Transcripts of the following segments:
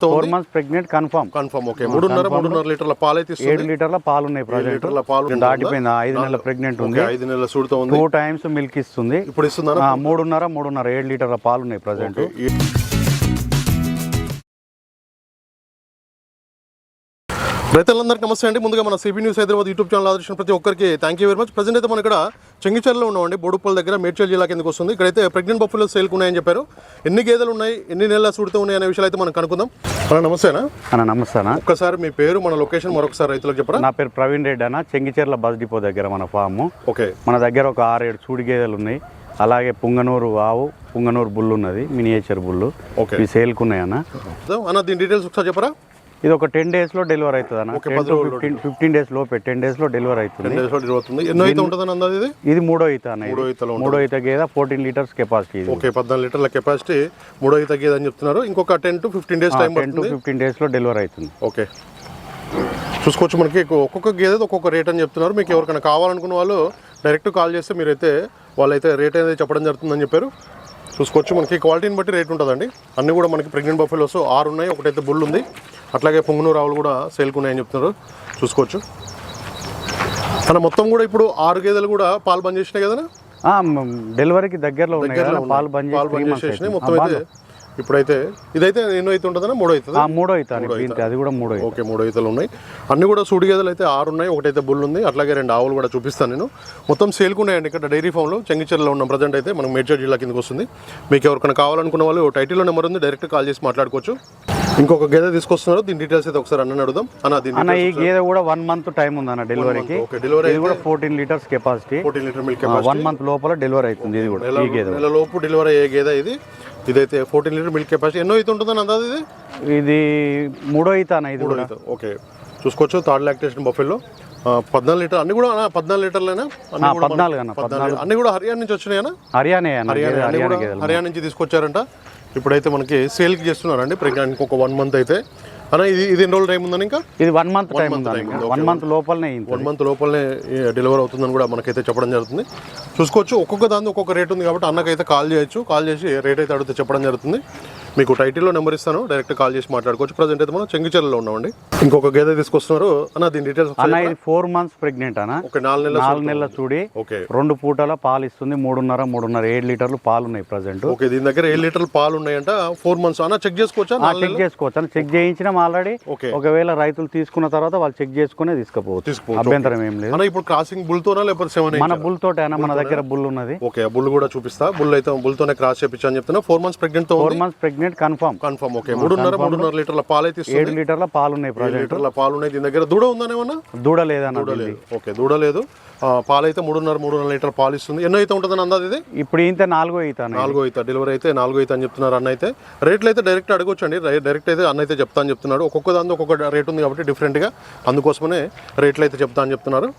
Four months pregnant confirm confirm okay మూడున్నర మూడున్నర లీటర్ల పాలు అయితే ఏడు ఇస్తుంది లీటర్ల పాలు ఉన్నాయి ఏడు ప్రజెంట్ లీటర్ల పాలు దాటిపోయింది? ఐదు నెలల ప్రెగ్నెంట్ ఉంది. ఐదు నెలల సూడుతో ఉంది. టూ టైమ్స్ మిల్క్ ఇస్తుంది. ఇప్పుడు ఆ, మూడున్నర మూడున్నర ఏడు లీటర్ల పాలు ఉన్నాయి ప్రజెంట్ రైతులందరికీ నమస్తే అండి. ముందుగా మన CB news Hyderabad YouTube channel ఆదర్శించిన ప్రతి ఒక్కరికి thank you very much present అయితే మనం ఇక్కడ చెంగిచెర్లో ఉన్నామండి. బోడుప్పల్ దగ్గర మేడ్చల్ జిల్లా కిందకి వస్తుంది. ఇక్కడైతే ప్రెగ్నెంట్ బఫులో సేల్కి ఉన్నాయని చెప్పారు. ఎన్ని గేదెలు ఉన్నాయి ఎన్ని నెలల సూడుతూ ఉన్నాయి అనే విషయాలు అయితే మనం కనుక్కుందాం. అన్న నమస్తేనా అన్న. నమస్తేనా ఒక్కసారి మీ పేరు మన లొకేషన్ మరొకసారి రైతులకు చెప్పరా? నా పేరు ప్రవీణ్ రెడ్డి అన్న. చెంగిచెర్ల బస్ డిపో దగ్గర మన ఫాము ఓకే. మన దగ్గర ఒక ఆరేడు చూడి గేదెలు ఉన్నాయి. అలాగే పుంగనూరు ఆవు పుంగనూరు బుల్లు ఉన్నది మినియేచర్ బుల్లు. ఓకే. ఇవి సేల్కి ఉన్నాయి అన్న అన్న దీని డీటెయిల్స్ ఒకసారి చెప్పరా? ఇది ఒక టెన్ డేస్లో డెలివరీ అవుతుంది అన్న ఫిఫ్టీన్ ఫిఫ్టీన్ డేస్ లోపే టెన్ డేస్లో డెలివరీ అవుతుంది. ఎన్నో అయితే ఇది? ఇది మూడో ఈత అన్న ఇది. మూడో ఈతలో. మూడో ఈత గేద ఫోర్టీన్ లీటర్స్ కెపాసిటీ ఓకే పద్నాలుగు లీటర్ల కెపాసిటీ మూడో అయితే తగ్గేదని చెప్తున్నారు. ఇంకొక ten to fifteen days time ten to fifteen డేస్లో డెలివరీ అవుతుంది. ఓకే. చూసుకోవచ్చు మనకి. ఒక్కొక్క గేదె ఒక్కొక్క రేట్ అని చెప్తున్నారు. మీకు ఎవరికైనా కావాలనుకున్న వాళ్ళు డైరెక్ట్ కాల్ చేస్తే మీరైతే వాళ్ళైతే రేట్ అనేది చెప్పడం జరుగుతుందని చెప్పారు. చూసుకోవచ్చు మనకి క్వాలిటీని బట్టి రేట్ ఉంటుందండి. అన్నీ కూడా మనకి ప్రెగ్నెంట్ బఫెలోస్ ఆరు ఉన్నాయి. ఒకటైతే బుల్ ఉంది. అట్లాగే పొంగునూరు ఆవులు కూడా సేల్కి ఉన్నాయని చెప్తున్నారు. చూసుకోవచ్చు. తన మొత్తం కూడా ఇప్పుడు ఆరు గేదెలు కూడా పాలు బంద్ చేసినాయి కదా డెలివరీకి దగ్గరలో పాలు బంద్ పాలు బంద్ చేసేసినాయి. అవుతుంది. మొత్తం అయితే ఇప్పుడైతే ఇదైతే ఎన్నో అయితే ఉంటుందన్నా? మూడో అవుతుంది మూడో దీంతో అది కూడా మూడో ఓకే మూడు ఈతలు ఉన్నాయి. అన్ని కూడా సూడి గేదెలు అయితే ఆరు ఉన్నాయి. ఒకటైతే బుల్ ఉంది. అట్లాగే రెండు ఆవులు కూడా చూపిస్తాను నేను. మొత్తం సేల్కు ఉన్నాయండి ఇక్కడ డైరీ ఫామ్లో. చెంగిచెర్లో ఉన్న ప్రజెంట్ అయితే మనం మేడ్చల్ జిల్లా కిందకి వస్తుంది. మీకు ఎవరికైనా కావాలనుకున్న వాళ్ళు టైటిల్లో నెంబర్ ఉంది. డైరెక్ట్ కాల్ చేసి మాట్లాడుకోవచ్చు. ఇంకొక గేదె తీసుకొస్తున్నారు. దీని డీటెయిల్స్ అయితే ఒకసారి అన్న అడుగుదాం. అన్న దీని అన్న ఈ గేదె కూడా వన్ మంత్ టైం ఉంది అన్న ఓకే డెలివరీ ఇది కూడా fourteen litres capacity fourteen litre milk one month లోపల డెలివరీ అవుతుంది ఇది కూడా ఈ గేదె నెల లోపు డెలివరీ అయ్యే గేదె ఇది. ఇదైతే ఫోర్టీన్ లీటర్ మిల్క్ కెపాసిటీ ఎన్నో అయితే ఉంటుందని అందాది ఇది? ఇది మూడో ఈత అన్న ఇది కూడా. అయితే ఓకే చూసుకోవచ్చు థర్డ్ లాక్టేషన్ బఫెల్లో పద్నాలుగు లీటర్ అన్ని కూడా పద్నాలుగు లీటర్లైనా? పద్నాలుగు అన్న పద్నాలుగు అన్ని కూడా హర్యానా నుంచి వచ్చినాయనా హర్యానా హర్యానా నుంచి తీసుకొచ్చారంట. ఇప్పుడైతే మనకి సేల్కి చేస్తున్నారండి ప్రెగ్నెంట్ ఇంకొక వన్ మంత్ అయితే. అన్న ఇది ఇది ఎన్ని రోజులు టైం ఉందని ఇంకా? ఇది one month time one month లోపలనే వన్ మంత్ లోపలనే డెలివర్ అవుతుందని కూడా మనకైతే చెప్పడం జరుగుతుంది. చూసుకోవచ్చు ఒక్కొక్క దాని ఒక్కొక్క రేట్ ఉంది కాబట్టి అన్నకైతే కాల్ చేయొచ్చు. కాల్ చేసి రేట్ అయితే అడిగితే చెప్పడం జరుగుతుంది. మీకు టైటిల్లో నెంబర్ ఇస్తాను. డైరెక్ట్ కాల్ చేసి మాట్లాడుకోవచ్చు. ప్రజెంట్ అయితే మనం చెంగిచెర్లలో ఉన్నామండి. ఇంకొక గేదె తీసుకొస్తున్నారు. అన్న దీని డీటెయిల్స్ అన్న ఇది ఫోర్ మంత్స్ ప్రెగ్నెంట్ అన్న. ఒక నాలుగు నెలల నాలుగు నెలల చూడి. ఓకే. రెండు పూటల పాలు ఇస్తుంది. మూడున్నర మూడున్నర ఏడు లీటర్లు పాలు ఉన్నాయి ప్రజెంట్ ఓకే దీని దగ్గర ఏడు లీటర్లు పాలు ఉన్నాయంట. ఫోర్ మంత్స్ అన్న చెక్ చేసుకోవచ్చా? చెక్ చేసుకోవచ్చు అని చెక్ చేయించినాం ఆల్రెడీ ఓకే. ఒకవేళ రైతులు తీసుకున్న తర్వాత వాళ్ళు చెక్ చేసుకునే తీసుకుపోవచ్చు. అభ్యంతరం ఏం లేదు. ఇప్పుడు క్రాసింగ్ బుల్తోనా లేకపోతే సెవెన్ మన బుల్ తోటే అన్న మన దగ్గర బుల్ ఉన్నది. ఓకే బుల్ కూడా చూపిస్తా. బుల్ అయితే బుల్తోనే క్రాస్ చేపించా అని చెప్తున్నా. Four months ప్రెగ్నెంట్తో four months pregnant confirm confirm okay మూడున్నర మూడున్నర లీటర్ల పాలు అయితే ఏడు లీటర్ల పాలు ఉన్నాయి ఏడు ప్రజెంట్. లీటర్ల పాలు ఉన్నాయి. దీని దగ్గర దూడ దూడ లేదన్న దూడ లేదు. ఓకే దూడ లేదు. పాలు అయితే మూడున్నర మూడున్నర లీటర్ పాలు ఇస్తుంది. ఎన్నో అయితే ఉంటుందని అందాది ఇది? ఇప్పుడు ఇంత నాలుగో ఇది. నాలుగో అయితే డెలివరీ అయితే నాలుగో అయితే అని చెప్తున్నారు అన్న అయితే. రేట్లు అయితే డైరెక్ట్ అడగొచ్చు అండి డైరెక్ట్ అయితే అన్న అయితే చెప్తా అని చెప్తున్నాడు. ఒక్కొక్క దాని ఒక్కొక్క రేట్ ఉంది కాబట్టి డిఫరెంట్గా అందుకోసమనే రేట్లు అయితే చెప్తా అని చెప్తున్నారు.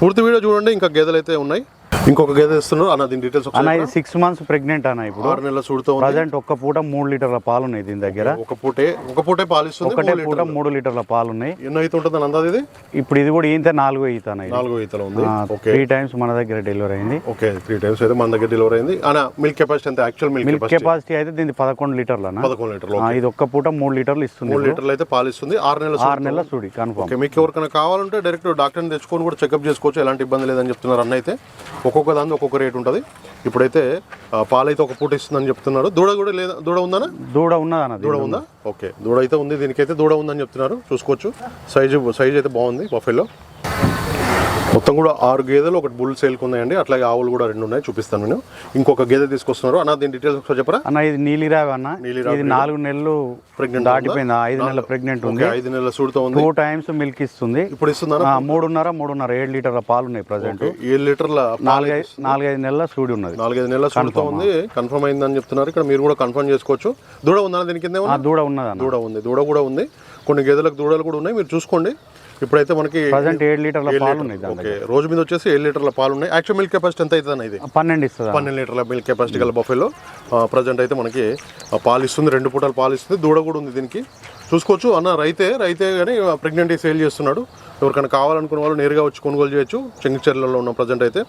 పూర్తి వీడియో చూడండి. ఇంకా గేదెలు అయితే ఉన్నాయి. ఇంకొక గేదె ఇస్తున్నారు అన్న దీని డీటెయిల్స్ అన్న ఇది సిక్స్ మంత్స్ ప్రెగ్నెంట్ అన్న ఇప్పుడు. ఆరు నెలల సూడుతో ఉంది. ప్రజెంట్ ఒక్క పూట మూడు లీటర్ల పాలు ఉన్నాయి దీని దగ్గర. ఒక పూటే ఒక పూటే పాలు ఇస్తుంది ఒకటే పూట మూడు లీటర్ల పాలు ఉన్నాయి ఎన్నో అయితే ఉంటుందని అందాది ఇది? ఇప్పుడు ఇది కూడా ఈంత నాలుగో ఈత నాలుగో ఈతలో ఉంది. ఓకే. త్రీ టైమ్స్ మన దగ్గర డెలివరీ అయింది. ఓకే త్రీ టైమ్స్ అయితే మన దగ్గర డెలివరీ అయింది. అన్న మిల్క్ కెపాసిటీ అంతే యాక్చువల్ మిల్క్ మిల్క్ కెపాసిటీ అయితే దీనికి పదకొండు లీటర్లు అన్న. పదకొండు లీటర్లు ఇది ఒక్క పూట మూడు లీటర్లు ఇస్తుంది మూడు లీటర్లు అయితే పాలు ఇస్తుంది ఆరు నెలల ఆరు నెలల సుడి కన్ఫర్మ్ ఓకే మీకు ఎవరికైనా కావాలంటే డైరెక్ట్ డాక్టర్ని తెచ్చుకొని కూడా చెకప్ చేసుకోవచ్చు. ఎలాంటి ఇబ్బంది లేదని చెప్తున్నారు అన్న అయితే. ఒక్కొక్క దాని ఒక్కొక్క రేట్ ఉంటుంది. ఇప్పుడైతే ఆ, పాలు అయితే ఒక పూట ఇస్తుందని చెప్తున్నారు. దూడ కూడా లేదా దూడ ఉందనా? దూడ ఉన్నది దూడ ఉందా? ఓకే. దూడ అయితే ఉంది దీనికైతే దూడ ఉందని చెప్తున్నారు. చూసుకోవచ్చు. సైజు సైజ్ అయితే బాగుంది బఫెలో మొత్తం కూడా ఆరు గేదెలు ఒకటి బుల్ సేల్కి ఉన్నాయండి. అట్లాగే ఆవులు కూడా రెండు ఉన్నాయి చూపిస్తాను నేను. ఇంకొక గేదె తీసుకొస్తున్నారు. అన్న దీని డీటెయిల్స్ ఒకసారి చెప్పరా? అన్న ఇది నీలిరావి అన్న. ఇది నాలుగు నెలలు Pregnant దాటిపోయింది. ఐదు నెలల ప్రెగ్నెంట్ ఉంది. ఐదు నెలల సూడుతో ఉంది. టూ టైమ్స్ మిల్క్ ఇస్తుంది. ఇప్పుడు ఇస్తుందా మూడున్నర మూడున్నర ఏడు లీటర్ల పాలు ఉన్నాయి ప్రజెంట్. ఏడు లీటర్ల నాలుగైదు నాలుగైదు నెలల సూడి ఉన్నది. నాలుగైదు నెలల సూడుతో ఉంది. కన్ఫర్మ్ అయిందని చెప్తున్నారు. ఇక్కడ మీరు కూడా కన్ఫర్మ్ చేసుకోవచ్చు. దూడ ఉందా దీని కింద? దూడ ఉన్నది దూడ ఉంది. దూడ కూడా ఉంది. కొన్ని గేదెలకు దూడలు కూడా ఉన్నాయి. మీరు చూసుకోండి. ఇప్పుడైతే మనకి ప్రజెంట్ ఏడు లీటర్ల పాలు ఉన్నాయి ఓకే రోజు మీద వచ్చేసి ఏడు లీటర్ల పాలు ఉన్నాయి. యాక్చువల్ మిల్క్ కెపాసిటీ ఎంత అవుతుంది ఇది? పన్నెండు ఇస్తుంది. పన్నెండు లీటర్ల మిల్క్ కెపాసిటీ గల బఫెలో ప్రజెంట్ అయితే మనకి పాలు ఇస్తుంది రెండు పూటలు పాలు ఇస్తుంది దూడ కూడా ఉంది దీనికి. చూసుకోవచ్చు అన్న రైతే రైతే కానీ ప్రెగ్నెంట్ సేల్ చేస్తున్నాడు. ఎవరికైనా కావాలనుకున్న వాళ్ళు నేరుగా వచ్చి కొనుగోలు చేయొచ్చు చెంగిచెర్లలో ఉన్న ప్రజెంట్ అయితే.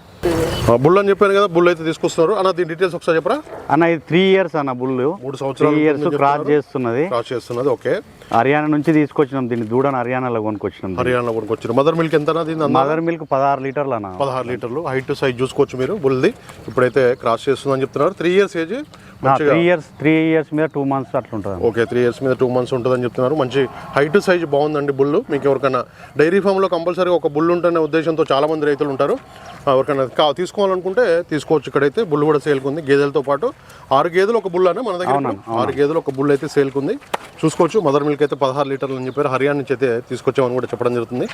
బుల్ అని చెప్పాను కదా బుల్ అయితే తీసుకొస్తున్నారు. అన్న దీని డీటెయిల్స్ ఒకసారి చెప్పరా? అన్న ఇది త్రీ ఇయర్స్ అన్న బుల్ మూడు సంవత్సరాలు ఇయర్స్ క్రాస్. చేస్తున్నది. క్రాస్ చేస్తున్నది ఓకే. హర్యానా నుంచి తీసుకొచ్చినాం దీన్ని. దూడను హర్యానాలో కొనుక్కొచ్చినాం దీన్ని. హర్యానా కొనుక్కొచ్చారు మదర్ మిల్క్ ఎంత మదర్ మిల్క్ పదహారు లీటర్లు అన్న పదహారు లీటర్లు. హైట్ సైజ్ చూసుకోవచ్చు మీరు. బుల్ది ఇప్పుడైతే క్రాస్ చేస్తుందని చెప్తున్నారు. Three years age three years three years మీద టూ మంత్స్ అట్లా ఉంటుంది ఓకే త్రీ ఇయర్స్ మీద టూ మంత్స్ ఉంటుందని చెప్తున్నారు. మంచి హైట్ సైజ్ బాగుందండి బుల్ మీకు ఎవరికైనా డైరీ ఫామ్లో కంపల్సరీ ఒక బుల్ ఉంటనే ఉద్దేశంతో చాలా మంది రైతులు ఉంటారు. ఎవరికైనా కా తీసుకోవాలనుకుంటే తీసుకోవచ్చు. ఇక్కడైతే బుల్ కూడా సేల్కి ఉంది గేదెలతో పాటు ఆరు గేదెలు ఒక బుల్ అనే మన దగ్గర ఆరు గేదెలు ఒక బుల్ అయితే సేల్కి ఉంది చూసుకోవచ్చు. మదర్ మిల్క్ అయితే పదహారు లీటర్లు అని చెప్పారు. హర్యానా నుంచి అయితే తీసుకొచ్చామని కూడా చెప్పడం జరుగుతుంది.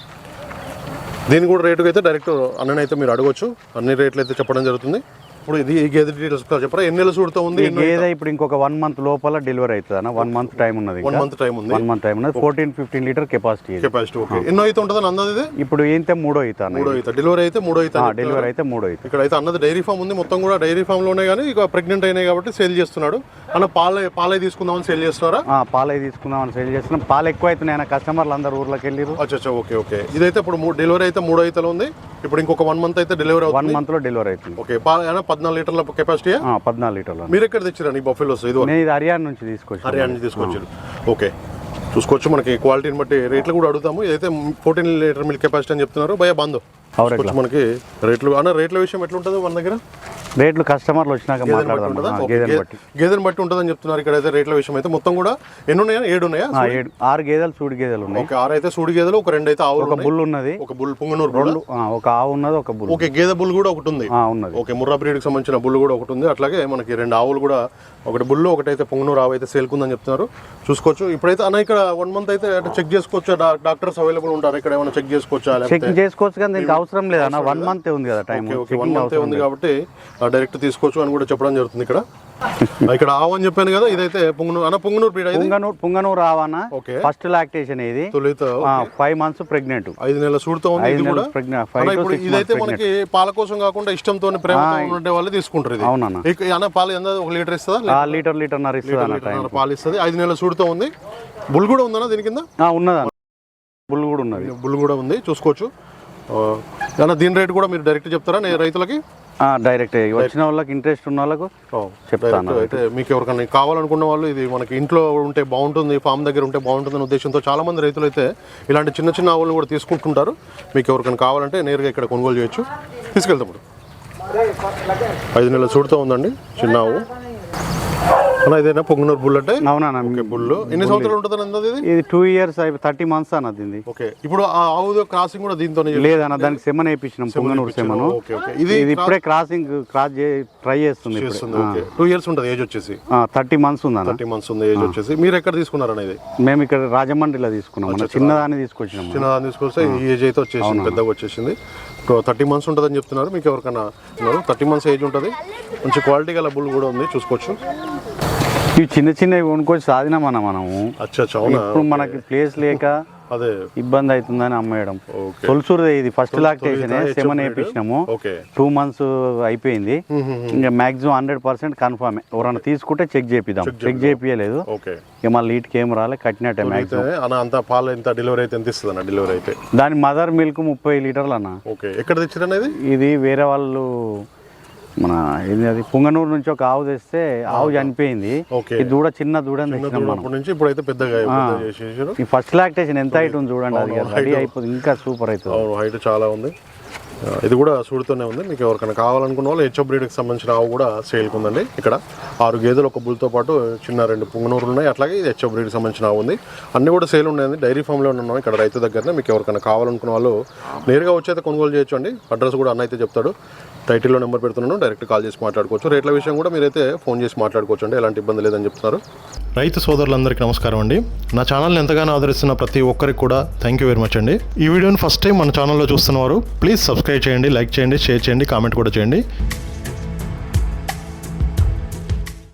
దీని కూడా రేటుకి అయితే డైరెక్ట్ అన్నని అయితే మీరు అడగొచ్చు. అన్ని రేట్లు అయితే చెప్పడం జరుగుతుంది. ఇప్పుడు ఇది ఈ గేదె డీటెయిల్స్ చెప్పరా? ఎన్ని నెలలు చూడుతూ ఉంది ఈ గేదె ఇప్పుడు ఇంకొక వన్ మంత్ లోపల డెలివరీ అవుతుంది అన్న వన్ మంత్ టైం ఉన్నది వన్ మంత్ టైం ఉంది. వన్ మంత్ టైం ఉన్నది. Fourteen fifteen litre capacity capacity okay ఎన్నో అయితే ఉంటుందని అన్నది ఇది? ఇప్పుడు ఏంతే మూడో అవుతా మూడో అయితే. డెలివరీ అయితే మూడో అయితే డెలివరీ అయితే మూడో అవుతుంది ఇక్కడ అయితే అన్నది డైరీ ఫామ్ ఉంది. మొత్తం కూడా డైరీ ఫామ్లోనే కానీ ఇక ప్రెగ్నెంట్ అయినాయి కాబట్టి సేల్ చేస్తున్నాడు. అన్న పాలే పాలే తీసుకుందామని సేల్ చేస్తున్నారా? పాలే తీసుకుందామని సేల్ చేస్తున్నాం. పాలు ఎక్కువ అవుతున్నాయి కస్టమర్లు అందరు ఊర్లోకి వెళ్ళిరు అచ్చా ఓకే ఓకే. ఇదైతే ఇప్పుడు డెలివరీ అయితే మూడో అయితే ఉంది. ఇప్పుడు ఇంకొక వన్ మంత్ అయితే డెలివరీ వన్ మంత్లో డెలివరీ అవుతుంది. ఓకే పాల పద్నాలుగు లీటర్ల కెపాసిటీ పద్నాలుగు లీటర్లు. మీరు ఎక్కడ తెచ్చారండి బఫెలోస్ ఇది నేను హర్యానా నుంచి తీసుకొచ్చాను. హర్యానా నుంచి తీసుకొచ్చారు. ఓకే. చూసుకోవచ్చు మనకి క్వాలిటీని బట్టి రేట్లు కూడా అడుగుతాము. ఇదైతే ఫోర్టీన్ లీటర్ మిల్క్ కెపాసిటీ అని చెప్తున్నారు. భయ చూసుకోవచ్చు మనకి రేట్లు. అన్న రేట్ల విషయం ఎట్లుంటుందో మన దగ్గర? రేట్లు కస్టమర్లు వచ్చినాక గేదెని బట్టి మాట్లాడదాం గేదెని బట్టి. గేదెని బట్టి ఉంటుందని చెప్తున్నారు ఇక్కడ అయితే రేట్ల విషయం అయితే. మొత్తం కూడా ఎన్ని ఉన్నాయా ఏడు ఉన్నాయా ఏడు ఆరు గేదెలు సూడి గేదెలు ఉన్నాయి. ఒక ఆరు అయితే సూడి గేదెలు ఒక రెండు అయితే ఆవులు ఒక. బుల్ ఉన్నది ఒక బుల్ పుంగనూరు రెండు ఒక ఆవు ఉన్నది ఒక బుల్ ఓకే గేదె బుల్ కూడా ఒకటి ఉంది. ఉన్నది. ఓకే ముర్రా బ్రీడ్కి సంబంధించిన బుల్ కూడా ఒకటి ఉంది. అట్లాగే మనకి రెండు ఆవులు కూడా ఒకటి బుల్ ఒకటైతే పొంగనూరు ఆవు అయితే సేల్కుందని చెప్తున్నారు. చూసుకోవచ్చు. ఇప్పుడైతే అన్న ఇక్కడ వన్ మంత్ అయితే చెక్ చేసుకోవచ్చు? డాక్టర్స్ అవైలబుల్ ఉంటారు? ఇక్కడ ఏమైనా చెక్ చేసుకోవచ్చా? చెక్ చేసుకోవచ్చు కానీ దీనికి అవసరం లేదన్న వన్ మంత్ ఉంది కదా టైం ఓకే వన్ మంత్ ఉంది కాబట్టి డైరెక్ట్ తీసుకోవచ్చు అని కూడా చెప్పడం జరుగుతుంది ఇక్కడ. ఇక్కడ ఆవు అని చెప్పాను కదా ఇదైతే పొంగనూరు అన్న పొంగనూరు ఫస్ట్ లాక్టేషన్ ఇది. ఫైవ్ మంత్స్ ప్రెగ్నెంట్ ఐదు నెలల సూడుతో ఉంది ఇదైతే మనకి పాల కోసం కాకుండా ఇష్టంతో ఉండే వాళ్ళు తీసుకుంటారు ఇది. అవునన్న. పాలు ఎంత ఒక లీటర్ ఇస్తుందా? లీటర్ లీటర్ నర ఇస్తుంది పాలు ఇస్తుంది. ఐదు నెలల సూడుతో ఉంది. బుల్ కూడా ఉందన్న దీని కింద? ఉన్నది బుల్ కూడా ఉన్నది. బుల్ కూడా ఉంది చూసుకోవచ్చు. దీని రేట్ కూడా మీరు డైరెక్ట్ చెప్తారా రైతులకి? డైరెక్ట్ వచ్చిన వాళ్ళకి ఇంట్రెస్ట్ ఉన్న వాళ్ళకు చెప్తాను అయితే మీకు ఎవరికైనా కావాలనుకున్న వాళ్ళు ఇది మనకి ఇంట్లో ఉంటే బాగుంటుంది ఫామ్ దగ్గర ఉంటే బాగుంటుంది అనే ఉద్దేశంతో చాలా మంది రైతులు అయితే ఇలాంటి చిన్న చిన్న ఆవులను కూడా తీసుకుంటుంటారు. మీకు ఎవరికైనా కావాలంటే నేరుగా ఇక్కడ కొనుగోలు చేయొచ్చు. తీసుకెళ్తాం ఐదు నెలల చూడుతూ ఉందండి చిన్న ఆవు. ఇదేనా పొంగునూరు బుల్ అంటే? అవునా బుల్ ఎన్ని సంవత్సరాలు ఉంటుంది అన్నది ఇది? ఇది టూ ఇయర్స్ అయి థర్టీ మంత్స్ అన్నది ఇది ఓకే. ఇప్పుడు ఆ ఆవు క్రాసింగ్ కూడా చేస్తారు. లేదన్న దానికి సెమన్ వేయించినాం పుంగనూరు సెమను. ఇది ఇది ఇప్పుడే క్రాసింగ్ క్రాస్ ట్రై చేస్తుంది టూ ఇయర్స్ ఉంటుంది ఏజ్ వచ్చేసి? థర్టీ మంత్స్ ఉందన్న. థర్టీ మంత్స్ ఉంది ఏజ్ వచ్చేసి. మీరు ఎక్కడ తీసుకున్నారన్న ఇది? మేము ఇక్కడ రాజమండ్రిలో తీసుకున్నాం చిన్నదాన్ని తీసుకొచ్చినాం చిన్నదాన్ని తీసుకొస్తే ఈ ఏజ్ అయితే వచ్చేసింది పెద్దగా వచ్చేసింది. థర్టీ మంత్స్ ఉంటుందని చెప్తున్నారు. మీకు ఎవరికైనా థర్టీ మంత్స్ ఏజ్ ఉంటుంది. మంచి క్వాలిటీ గల బుల్ కూడా ఉంది. చూసుకోవచ్చు. ఇవి చిన్న చిన్నవి కొనుక్కొచ్చి సాధినామన్న మనము. ఇప్పుడు మనకి ప్లేస్ లేక అదే. ఇబ్బంది అవుతుందని అమ్మేయడం. తొలసూరుదే ఇది. ఫస్ట్ లాక్టేషన్ తొలిత సెమన్ వేయించినాము టూ మంత్స్ అయిపోయింది. ఇంకా మాక్సిమం హండ్రెడ్ పర్సెంట్ కన్ఫర్మ్ ఎవరైనా తీసుకుంటే చెక్ చేపిద్దాం. చెక్ చేపియలేదు. ఇక మళ్ళీ వీటికి ఏం రాలే కట్టినట్టే అన్న అంత పాలు ఎంత డెలివరీ అయితే ఎంత ఇస్తుంది డెలివరీ అయితే? దాని మదర్ మిల్క్ ముప్పై లీటర్లు అన్న. ఓకే. ఎక్కడ తెచ్చారనేది ఇది వేరే వాళ్ళు మన ఏంది అది? పుంగనూరు నుంచి ఒక ఆవు తెస్తే ఆవు. చనిపోయింది. ఈ దూడ చిన్న దూడ నుంచి ఇప్పుడైతే పెద్దగా ఈ ఫస్ట్ లాక్టేషన్ ఎంత హైట్ ఉంది చూడండి అది రెడీ అయిపోతుంది ఇంకా సూపర్ అవుతుంది. హైట్ చాలా ఉంది. ఇది కూడా సూడుతూనే ఉంది. మీకు ఎవరికైనా కావాలనుకున్న వాళ్ళు హెచ్ఎఫ్ బ్రీడ్కి సంబంధించిన ఆవు కూడా సేల్కి ఉందండి. ఇక్కడ ఆరు గేదెలు ఒక బుల్తో పాటు చిన్న రెండు పుంగనూరులు ఉన్నాయి. అట్లాగే ఇది హెచ్ఎఫ్ బ్రీడ్కి సంబంధించిన ఆవు ఉంది. అన్ని కూడా సేల్ ఉన్నాయండి. డైరీ ఫామ్లో ఉన్నాం ఇక్కడ రైతు దగ్గరనే. మీకు ఎవరికైనా కావాలనుకున్న వాళ్ళు నేరుగా వచ్చి అయితే కొనుగోలు చేయొచ్చు అండి. అడ్రస్ కూడా అన్న అయితే చెప్తాడు. టైటిల్లో నెంబర్ పెడుతున్నాను డైరెక్ట్ కాల్ చేసి మాట్లాడుకోవచ్చు. రేట్ల విషయం కూడా మీరైతే ఫోన్ చేసి మాట్లాడుకోవచ్చు అండి ఎలాంటి ఇబ్బంది లేదని చెప్తున్నారు. రైతు సోదరులందరికీ నమస్కారం అండి. నా ఛానల్ని ఎంతగానో ఆదరిస్తున్న ప్రతి ఒక్కరికి కూడా థ్యాంక్ యూ వెరీ మచ్ అండి. ఈ వీడియోని ఫస్ట్ టైం మన ఛానల్లో చూస్తున్నవారు ప్లీజ్ సబ్స్క్రైబ్ చేయండి లైక్ చేయండి షేర్ చేయండి కామెంట్ కూడా చేయండి.